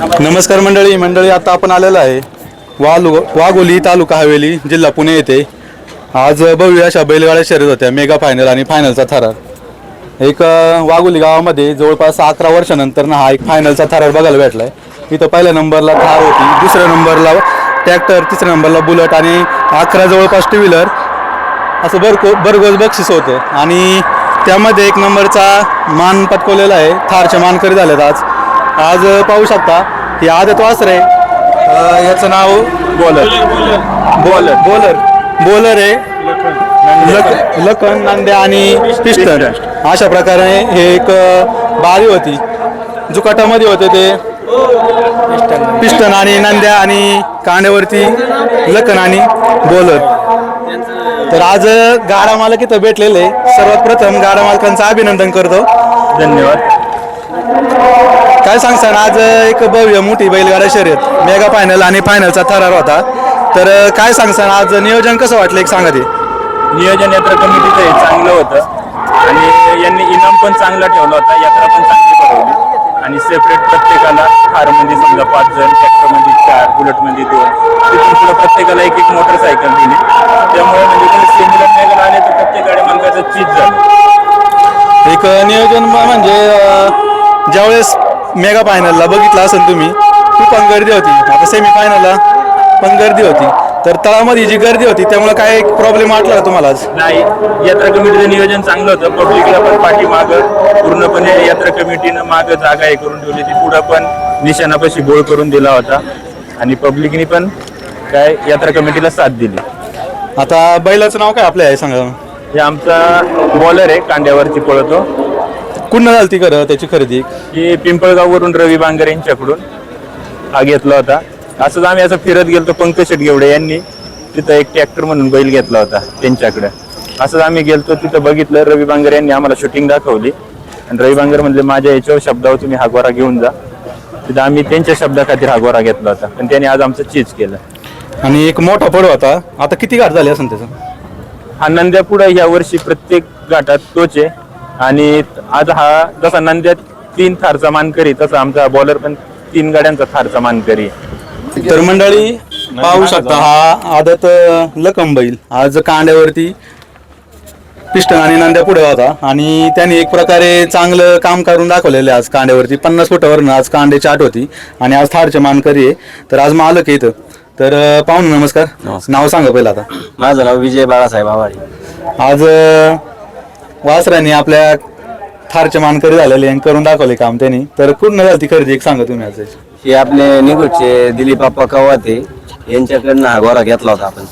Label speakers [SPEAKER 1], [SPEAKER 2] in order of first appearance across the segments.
[SPEAKER 1] नमस्कार मंडळी मंडळी आता आपण आलेलो आहे वालु वाघोली तालुका हवेली जिल्हा पुणे येथे. आज भव्य अशा बैलगाड्या शर्यत होत्या मेगा फायनल आणि फायनलचा थरार. एक वाघोली गावामध्ये जवळपास अकरा वर्षानंतर ना हा एक फायनलचा थरार बघायला भेटलाय. इथं पहिल्या नंबरला थार होती दुसऱ्या नंबरला ट्रॅक्टर तिसऱ्या नंबरला बुलट आणि अकरा जवळपास टू व्हीलर असं भरको भरघोस बक्षीस होतं. आणि त्यामध्ये एक नंबरचा मान पटकवलेला आहे थारचे मानकरी झालेत आज. आज पाहू शकता ही आदत वासरे याचं नाव बॉलर. बॉलर. बॉलर. बॉलर आहे. लखन. नांद्या आणि पिस्टन अशा प्रकारे हे एक बारी होती. जुकाटामध्ये होते ते. पिस्टन आणि नंद्या आणि कांड्यावरती लखन आणि बॉलर. तर आज गाडा मालक इथं भेटलेले. सर्वात प्रथम गाडा मालकांचं अभिनंदन करतो.
[SPEAKER 2] धन्यवाद.
[SPEAKER 1] काय सांगसान आज एक भव्य मोठी बैलगाडा शर्यत मेगा फायनल आणि फायनलचा थरार होता. तर काय सांगसान आज नियोजन कसं वाटलं एक सांगा ते?
[SPEAKER 2] नियोजन यात्रा कमिटीचं हे चांगलं होतं. आणि यांनी इनाम पण चांगला ठेवला होता यात्रा पण चांगली भरवली. आणि सेपरेट प्रत्येकाला कारमध्ये समजा पाच जण ट्रॅक्टरमध्ये चार बुलेटमध्ये दोन. तिथून पुढे प्रत्येकाला एक एक मोटरसायकल दिली. त्यामुळे म्हणजे कोणी सेमीला मेगल आले तर प्रत्येक गाडी मालकाचं चीज झालं.
[SPEAKER 1] एक नियोजन म्हणजे ज्यावेळेस मेगा फायनलला बघितलं असेल तुम्ही ती पण गर्दी होती. आता सेमी फायनलला पण गर्दी होती. तर तळामध्ये जी गर्दी होती त्यामुळे काय प्रॉब्लेम वाटला का तुम्हाला आज?
[SPEAKER 2] नाही यात्रा कमिटीचं नियोजन चांगलं होतं. पब्लिकला पण पाठीमागं पूर्णपणे यात्रा कमिटीनं मागं जागा हे करून ठेवली ती पुढं पण निशाणापाशी बोळ करून दिला होता. आणि पब्लिकनी पण काय यात्रा कमिटीला साथ दिली.
[SPEAKER 1] आता बैलाचं नाव काय आपलं आहे सांगा
[SPEAKER 2] हे आमचा बॉलर आहे कांड्यावरती पळतो.
[SPEAKER 1] कुठं झाली ती खरं त्याची खरेदी?
[SPEAKER 2] की पिंपळगाववरून रवी बांगर यांच्याकडून हा घेतला होता. असंच आम्ही असं फिरत गेलतो पंकज शेटगेवडे यांनी. तिथं एक ट्रॅक्टर म्हणून बैल घेतला होता त्यांच्याकडे. असंच आम्ही गेलतो तिथं बघितलं रवी बांगर यांनी आम्हाला शूटिंग दाखवली. आणि रवी बांगर म्हणले माझ्या याच्यावर शब्दावर तुम्ही हा गोरा घेऊन जा. तिथं आम्ही त्यांच्या शब्दाखातीर हा गोरा घेतला होता. पण त्यांनी आज आमचं चीज केलं.
[SPEAKER 1] आणि एक मोठा पड होता. आता किती गाठ झाली असेल त्याचं?
[SPEAKER 2] हा नंद्या पुढे या वर्षी प्रत्येक घाटात तोच आहे. आणि आज हा जसा नंद्यात तीन थारचा मानकरी तसा आमचा बॉलर पण तीन गाड्यांचा थारचा मानकरी आहे.
[SPEAKER 1] तर मंडळी पाहू शकता हा आदत लकम बैल. आज कांड्यावरती पिस्टन आणि नांद्या पुढे होता. आणि त्यांनी एक प्रकारे चांगलं काम करून दाखवलेलं आहे आज कांड्यावरती. पन्नास फुटावरनं आज कांड्याची आठ होती. आणि आज थारचे मानकरी आहे. तर आज मालक आहे इथं. तर पाहून नमस्कार. नाव सांगा पहिलं आता.
[SPEAKER 3] माझं नाव विजय बाळासाहेब आवाडी
[SPEAKER 1] आज वासरांनी आपल्या थारचे मानकरी झालेले आणि करून दाखवले काम त्यांनी. तर कुठं झाली ती खरेदी एक सांगा तुम्ही आज
[SPEAKER 3] हे आपले निगुटचे दिलीप आप्पा कवाते यांच्याकडनं हा गोरा घेतला होता आपण.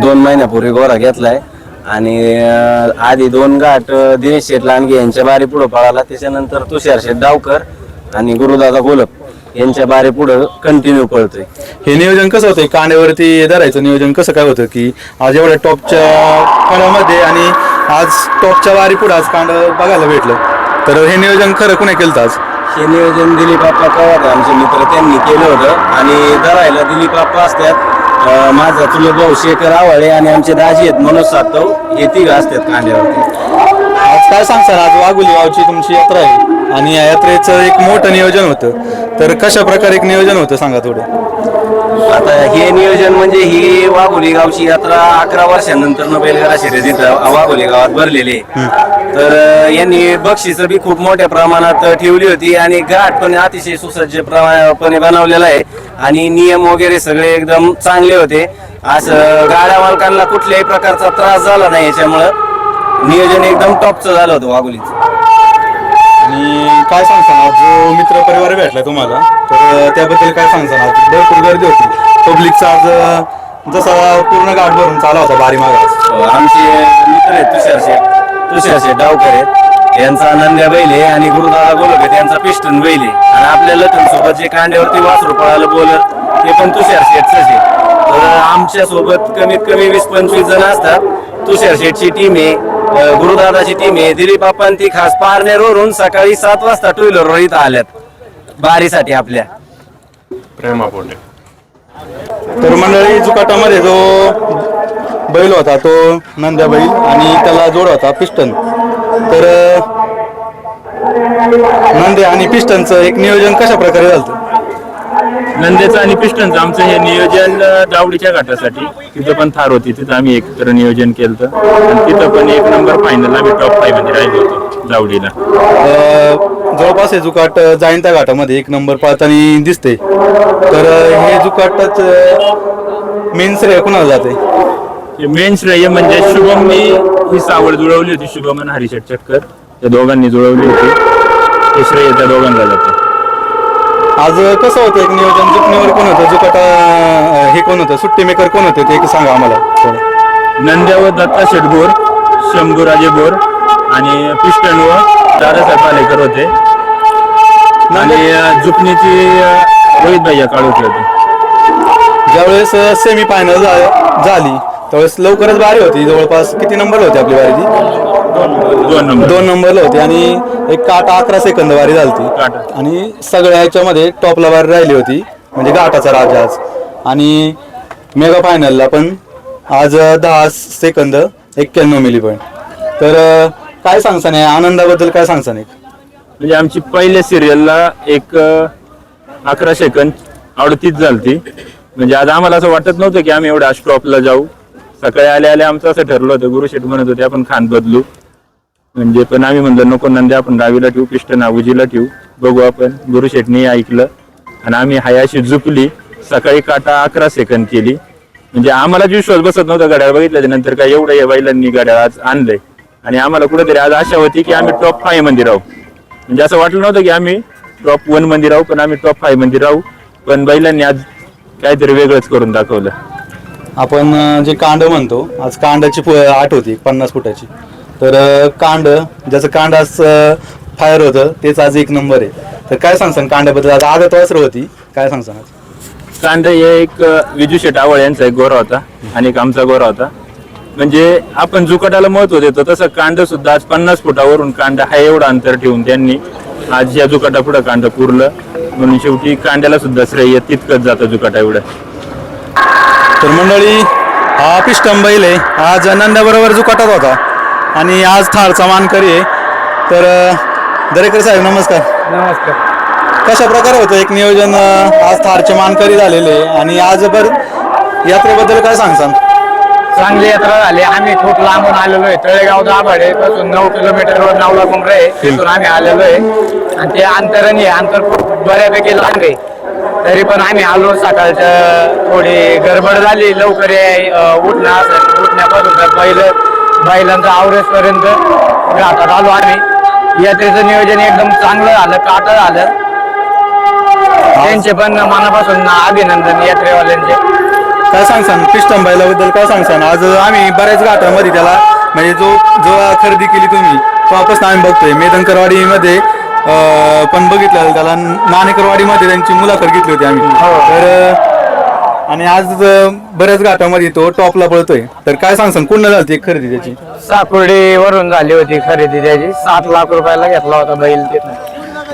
[SPEAKER 3] दोन महिन्यापूर्वी गोरा घेतलाय. आणि अं, आधी दोन गाठ अं, दिनेश शेठ लांडगे यांच्या बारी पुढे पळाला. त्याच्यानंतर तुषार शेठ डावकर आणि गुरुदादा गोलप यांच्या बारी पुढे कंटिन्यू पळतोय.
[SPEAKER 1] हे नियोजन कसं होतं कांड्यावरती धरायचं नियोजन कसं काय होतं की आज एवढ्या टॉपच्या काळामध्ये आणि आज टॉपच्या वारी पुढे आज कांड बघायला भेटलं. तर हे नियोजन खरं कुणी केलं आज?
[SPEAKER 3] हे नियोजन दिलीप आप्पा कवाते आमचे मित्र त्यांनी केलं होतं. आणि धरायला दिलीप आप्पा असतात. माझा चुलत भाऊ शेखर आवाळे आणि आमचे दाजी आहेत मनोज सातव. हे तिघ असतात कांद्यावरती
[SPEAKER 1] आज काय सांगताल? आज वाघोली गावची तुमची यात्रा आहे. आणि या यात्रेचं एक मोठं नियोजन होतं. तर कशा प्रकारे एक नियोजन होतं सांगा थोडं?
[SPEAKER 3] आता हे नियोजन म्हणजे ही वाघोली गावची यात्रा अकरा वर्षानंतर बैलगाडा शर्यत इथं वाघोली गावात भरलेली आहे. तर यांनी बक्षीस बी खूप मोठ्या प्रमाणात ठेवली होती आणि घाट पण अतिशय सुसज्ज प्रमाणपणे बनवलेला आहे. आणि नियम वगैरे सगळे एकदम चांगले होते. असं गाड्या मालकांना कुठल्याही प्रकारचा त्रास झाला नाही याच्यामुळं नियोजन एकदम टॉपचं झालं होतं वाघोलीचं.
[SPEAKER 1] आणि काय सांगताल आज जो मित्र परिवार भेटला तुम्हाला? त्याबद्दल काय सांगता आज भरपूर गर्दी होती. पब्लिकचा आज जसा पूर्ण गाठ भरून चाला होता बारी मागा हो,
[SPEAKER 3] आमचे मित्र आहेत तुषार शेठ. तुषार शेठ डावकर आहेत. यांचा नंद्या बैल आहे आणि गुरुदादा गोलक यांचा पिस्टन बैल आहे. आणि आपल्या लखन सोबत जे कांड्यावरती वासरू पळालं बोलत ते पण तुषार शेठच आहे. तर आमच्यासोबत कमीत कमी वीस पंचवीस जण असतात. तुषार शेठची टीम आहे गुरुदादाची टीम आहे. दिलीप आपण ती खास पारनेरवरून सकाळी सात वाजता टू व्हीलरवर इथं आल्यात. बारीसाठी आपल्या.
[SPEAKER 1] तर मंडळी जुकाटामध्ये जो बैल होता तो नंद्या बैल आणि त्याला जोड होता पिस्टन. तर अं, नंद्या आणि पिस्टनचं एक नियोजन कशा प्रकारे झालं
[SPEAKER 2] नंदेचं आणि पिस्टनचं आमचं हे नियोजन अं, दावडीच्या घाटासाठी. तिथं पण थार होती तिथं आम्ही एकत्र नियोजन केलं आणि तिथं पण एक नंबर फायनल आम्ही टॉप फाईव्हमध्ये राहिलो होतो दावडीला
[SPEAKER 1] अ, जवळपास हे जुकाट त्या घाटामध्ये एक नंबर पाळताना दिसते तर हे जुकाटच मेन श्रेय कुणाला जाते
[SPEAKER 2] मेन श्रेय म्हणजे शुभमनी ही सावळ जुळवली होती शुभम आणि हरिशेट चक्कर. त्या दोघांनी जुळवली होती. ते श्रेय त्या दोघांना जातं
[SPEAKER 1] आज कसं होतं एक नियोजन? जुकणीवर कोण होतं? जुकाट हे कोण होतं? सुट्टी मेकर कोण होते? ते एक सांगा आम्हाला थोडं.
[SPEAKER 2] नंद्या व दत्ता शेटबोर शंभूराजे बोर आणि पिस्टन व दादासाहेब पालेकर होते. आणि अं, रोहित भैया काळोखे होते.
[SPEAKER 1] ज्यावेळेस सेमी फायनल झाली त्यावेळेस लवकरच बारी होती. जवळपास किती नंबर होती आपली बारी ती?
[SPEAKER 2] दोन नंबर
[SPEAKER 1] दोन नंबरला होती. आणि एक काटा अकरा सेकंद वारी झाली
[SPEAKER 2] काटा.
[SPEAKER 1] आणि सगळ्या ह्याच्यामध्ये टॉपला बारी राहिली होती. म्हणजे घाटाचा राजा आज. आणि मेगा फायनलला पण आज दहा सेकंद एक्क्याण्णव मिली पॉईंट तर अं, काय सांगसान आहे? आनंदाबद्दल काय सांगसान एक
[SPEAKER 2] म्हणजे आमची पहिल्या सिरियलला एक अं, अकरा सेकंद अडतीस झालती. म्हणजे आज आम्हाला असं वाटत नव्हतं की आम्ही एवढ्या स्टॉपला जाऊ. सकाळी आले आले आमचं असं ठरलं होतं. गुरुशेठ म्हणत होते आपण खान बदलू. म्हणजे पण आम्ही म्हणलं नको नंदे आपण डावीला ठेवू पिष्ट नागुजीला ठेवू. बघू आपण. गुरुशेठनी ऐकलं. आणि आम्ही हायाशी झुकली. सकाळी काटा अकरा सेकंद केली. म्हणजे आम्हालाच विश्वास बसत नव्हता घड्याळ बघितल्याच्या नंतर काय एवढं या बैलांनी घड्याळ आज आणलंय. आणि आम्हाला कुठेतरी आज आशा होती की आम्ही टॉप फाईव्हमध्ये राहू. म्हणजे असं वाटलं नव्हतं की आम्ही टॉप वनमध्ये राहू पण आम्ही टॉप फाईव्हमध्ये राहू. पण बैलांनी आज काहीतरी वेगळंच करून दाखवलं.
[SPEAKER 1] आपण जे कांड म्हणतो आज कांडाची आठ होती पन्नास फुटाची. तर कांड ज्याचं कांड आज फायर होतं तेच आज एक नंबर आहे. तर काय सांगसान कांड्याबद्दल? आज आदत वासर होती. काय सांगसान आज?
[SPEAKER 2] कांदा हे एक विजू शेट आवळ यांचा एक गोरा होता आणि एक आमचा गोरा होता. म्हणजे आपण जुकाटाला महत्त्व देतो तसं कांड सुद्धा आज पन्नास फुटावरून कांड हा एवढं अंतर ठेवून त्यांनी आज या जुकाटा पुढे कांड पुरलं. म्हणून शेवटी कांड्याला सुद्धा श्रेय तितकंच जातं जुकाटा एवढं.
[SPEAKER 1] तर मंडळी हा पिष्टम बैल आहे. आज नंद्याबरोबर जुकाटात होता. आणि आज थारचा मानकरी आहे. तर दरेकर साहेब नमस्कार.
[SPEAKER 4] नमस्कार.
[SPEAKER 1] कशा प्रकारे होतं एक नियोजन आज थारचे मानकरी झालेले आहे? आणि आज बर यात्रेबद्दल काय सांगसान?
[SPEAKER 4] चांगली यात्रा झाली. आम्ही खूप लांबून आलेलो आहे. तळेगाव दाभाडे पासून नऊ किलोमीटरवर नावला कुंभरे आहे. तिथून आम्ही आलेलो आहे. आणि ते अंतरणी आहे. अंतर खूप बऱ्यापैकी लांब आहे. तरी पण आम्ही आलो. सकाळच्या थोडी गडबड झाली. लवकर याय- उठण्यापासून पहिलं बैलांचा आवरेजपर्यंत घाटात आलो आम्ही. यात्रेचं नियोजन एकदम चांगलं झालं. काटं झालं. त्यांचे पण मनापासून अभिनंदन यात्रेवाल्यांचे.
[SPEAKER 1] काय सांगसान पिष्टम बैलाबद्दल काय सांगसान आज आम्ही बऱ्याच घाटामध्ये त्याला म्हणजे जो जो खरेदी केली तुम्ही तेव्हापासून आम्ही बघतोय. मेदनकरवाडीमध्ये अं, पण बघितलं त्याला नाणेकरवाडीमध्ये त्यांची मुलाखत घेतली होती आम्ही. तर अं, आणि आज बऱ्याच घाटामध्ये तो टॉपला पळतोय. तर काय सांगसान कुठं झाली खरेदी त्याची?
[SPEAKER 4] साकुर्डी वरून झाली होती खरेदी त्याची. सात लाख रुपयाला घेतला होता बैल तिथं.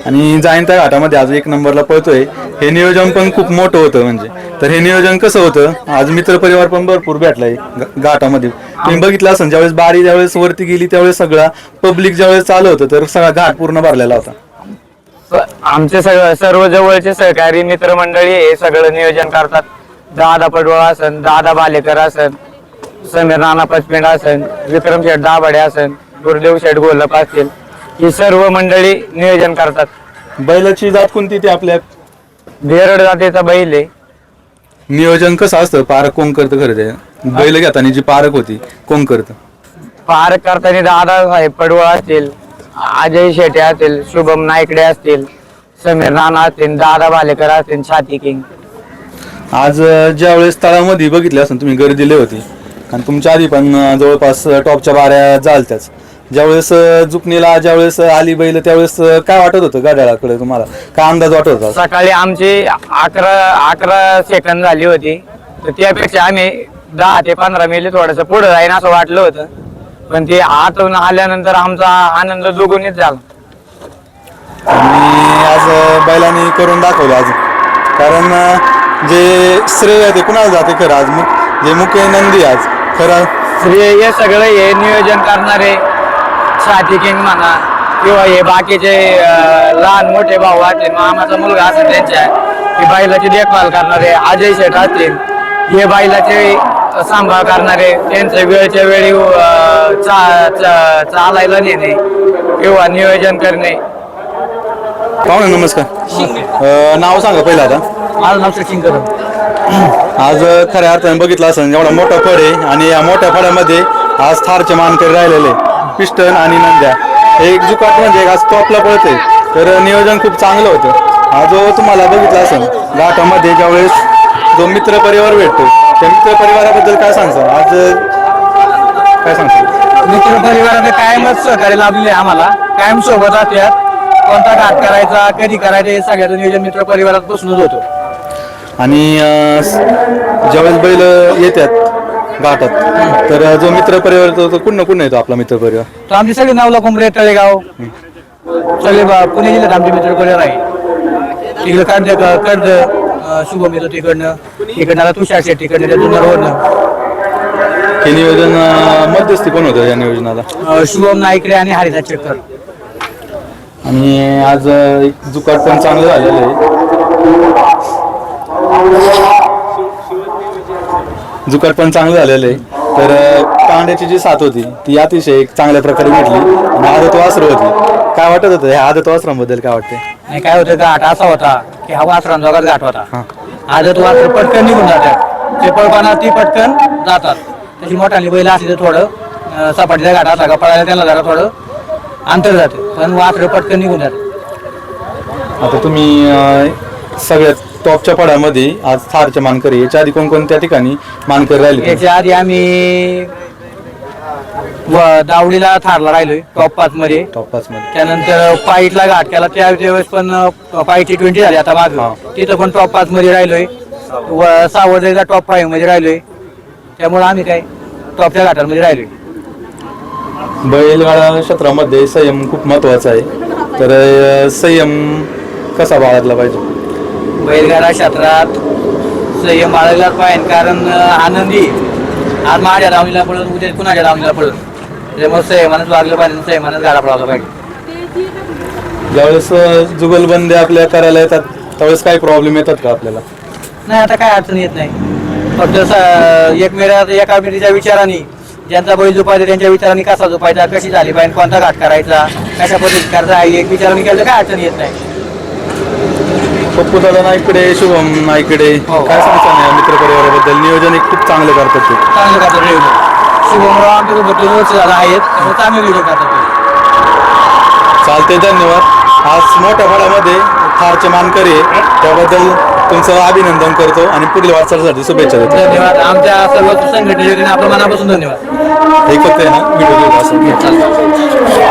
[SPEAKER 1] आणि जाईन घाटामध्ये आज एक नंबरला पळतोय. हे नियोजन पण खूप मोठं होतं म्हणजे. तर हे नियोजन कसं होतं? आज मित्र परिवार पण भरपूर भेटलाय ग- घाटामध्ये. तुम्ही बघितलं असेल ज्यावेळेस बारी ज्यावेळेस वरती गेली त्यावेळेस सगळा पब्लिक ज्यावेळेस चालू होतं तर सगळा घाट पूर्ण भरलेला होता.
[SPEAKER 4] स- आमचे सर्व जवळचे सहकारी मित्रमंडळी हे सगळं नियोजन करतात. दादा पडवळ असन दादा बालेकर असन समीर नाना पचपेंड असन विक्रम शेठ दाभाडे असन गुरुदेव शेठ गोलप असतील. ही सर्व मंडळी नियोजन करतात.
[SPEAKER 1] बैलाची जात कोणती ती आपल्या
[SPEAKER 4] बेरड जातीचा बैल आहे.
[SPEAKER 1] नियोजन कसं असतं? पारक कोण करतं खरं ते? बैल घेताना जी पारक होती कोण करतं?
[SPEAKER 4] पार करताना दादा साहेब पडवळ असतील अजय शेटे असतील शुभम नायकडे असतील समीर नाना असतील दादा बालेकर असतील छाती किंग.
[SPEAKER 1] आज अं, ज्यावेळेस तळामध्ये बघितले असेल तुम्ही गर्दी लय होती. आणि तुमच्या आधी पण अं, जवळपास अं, टॉपच्या बाऱ्या झालत्याच. ज्यावेळेस अं, जुकणीला ज्यावेळेस आली बैल त्यावेळेस काय वाटत होतं गाड्याकडे तुम्हाला? काय अंदाज वाटत होता?
[SPEAKER 4] सकाळी आमची अकरा अकरा सेकंद झाली होती. तर त्यापेक्षा आम्ही दहा ते पंधरा मिनिट थोडस पुढे जाईन असं वाटलं होतं. पण ते आतून आल्यानंतर आमचा आनंद दुगुणीच झाला.
[SPEAKER 1] आणि आज बैलांनी करून दाखवलं आज. कारण जे श्रेय ते कुणाला जाते खरं आज? जे मुख्य नंदी आज. खरं
[SPEAKER 4] श्रेय हे सगळं हे नियोजन करणारे छाती किंग म्हणा किंवा हे बाकीचे लहान मोठे भाऊ असतील मामाचा मुलगा असेल त्यांच्या.
[SPEAKER 5] की बैलाची देखभाल करणारे अजय शेठ असतील. हे बैलाचे सांभाळ करणारे त्यांचे वेळच्या वेळी चा- चा- चालायला नेणे किंवा नियोजन करणे.
[SPEAKER 1] पाहुणे नमस्कार. अ, नाव सांगा पहिलं आता.
[SPEAKER 5] माझं नाव सचिन कदम.
[SPEAKER 1] आज अ, खऱ्या अर्थाने बघितलं असं एवढा मोठा फळ आहे आणि या मोठ्या फळामध्ये आज थारचे मानकरी राहिलेले पिस्टन आणि नंद्या. हे एक जुकाट म्हणजे आज टॉपला पळते तर नियोजन खूप चांगलं होतं. हा जो तुम्हाला बघितला असेल घाटामध्ये ज्यावेळेस जो मित्र परिवार भेटतो त्या मित्र परिवाराबद्दल काय सांगतो आज काय सांगतो
[SPEAKER 5] मित्र परिवाराने कायमच सहकार्य लाभलेले आहे आम्हाला. कायम सोबत असतात कोणता घाट करायचा कधी करायचा हे सगळ्याचं नियोजन मित्र परिवारात बसूनच होतो.
[SPEAKER 1] आणि ज्यावेळेस बैल येतात घाटात तर जो मित्र परिवार तो कुठं कुठं येतो आपला मित्र परिवार
[SPEAKER 5] तर आमची सगळी नावला कुंभरे तळेगाव. सगळे बा- पुणे जिल्ह्यात आमचे मित्र परिवार आहे? तिकडे कर्ज कर्ज अं, शुभम येतो तिकडनं. इकडनं आला तुषार शेट्टी तिकडनं त्या जुन्नर रोडनं
[SPEAKER 1] हे नियोजन अ, मध्यस्थी कोण होतं या नियोजनाला?
[SPEAKER 5] अं, शुभम नाईकडे आणि हरिदास चक्कर
[SPEAKER 1] आणि आज अ, एक जुकाट पण चांगलं झालेलं आहे. जुकाट पण चांगलं झालेलं आहे. तर कांड्याची जी साथ होती ती अतिशय एक चांगल्या प्रकारे भेटली आणि आदत वासर होती. काय वाटत होतं? ह्या आदत वासरांबद्दल काय वाटतंय?
[SPEAKER 5] आणि काय होतं घाट असा होता की हा वासरांजोगात घाट होता. आदत वासर पटकन निघून जातात. ते पळपाना ती पटकन जातात. त्याची मोठाली बैल असली तर थोडं अं, सपाटीच्या घाट असला का पळायला त्याला जरा थोडं अंतर जाते. पण वासर पटकन निघून जातात.
[SPEAKER 1] आता तुम्ही अ, सगळ्यात टॉपच्या पडामध्ये आज थारचे मानकरी याच्या आधी कोणकोणत्या ठिकाणी मानकरी राहिले
[SPEAKER 5] याच्या आधी आम्ही व दावडीला थारला राहिलोय टॉप पाच मध्ये.
[SPEAKER 1] टॉप पाच मध्ये.
[SPEAKER 5] त्यानंतर पाईटला घाट केला. त्या वेळेस पण पाईट टी ट्वेंटी झाली आता माग.
[SPEAKER 1] हा.
[SPEAKER 5] तिथं पण टॉप पाच मध्ये राहिलोय. व सावरदेला टॉप फाईव्हमध्ये राहिलोय. त्यामुळे आम्ही काय टॉपच्या घाटांमध्ये राहिलोय.
[SPEAKER 1] बैलगाडा क्षेत्रामध्ये संयम खूप महत्त्वाचा आहे. तर अ, संयम कसा बाळगला पाहिजे?
[SPEAKER 5] बैलगाडा क्षेत्रात संयम बाळगला पाहिजे. कारण आनंदी आज माझ्या दावणीला पडत उद्या कुणाच्या दावणीला पडत त्यामुळे संयमानच वागलं पाहिजे संयमानच गाडा पडावला पाहिजे.
[SPEAKER 1] ज्यावेळेस जुगलबंदी आपल्या करायला येतात त्यावेळेस काही प्रॉब्लेम येतात का आपल्याला?
[SPEAKER 5] नाही आता काय अडचण येत नाही. फक्त एक मेळा एका पिढीच्या विचाराने ज्यांचा बैल झोपायचा त्यांच्या विचाराने कसा झोपायचा कशी झाली पाहिजे कोणता घाट करायचा कशा पद्धतीत करायचा एक विचाराने केलं काय अडचण येत नाही.
[SPEAKER 1] पप्पू दादा नाईकडे शुभम नाईकडे
[SPEAKER 5] हो.
[SPEAKER 1] काय सांगता नाही मित्र परिवाराबद्दल नियोजन एक खूप चांगलं करतात ते.
[SPEAKER 5] चांगलं करतात नियोजन. शुभमराव आमच्यासोबत दोन वर्ष झाला आहेत त्यामुळे चांगलं नियोजन करतात ते.
[SPEAKER 1] चालते धन्यवाद. आज मोठ्या फळामध्ये थारचे मानकरी आहे. त्याबद्दल तुमचं अभिनंदन करतो आणि पुढील वाटचालीसाठी शुभेच्छा देतो.
[SPEAKER 5] धन्यवाद. आमच्या सर्व संघटनेने आपल्या मनापासून धन्यवाद.
[SPEAKER 1] एक फक्त आहे ना व्हिडिओ असं.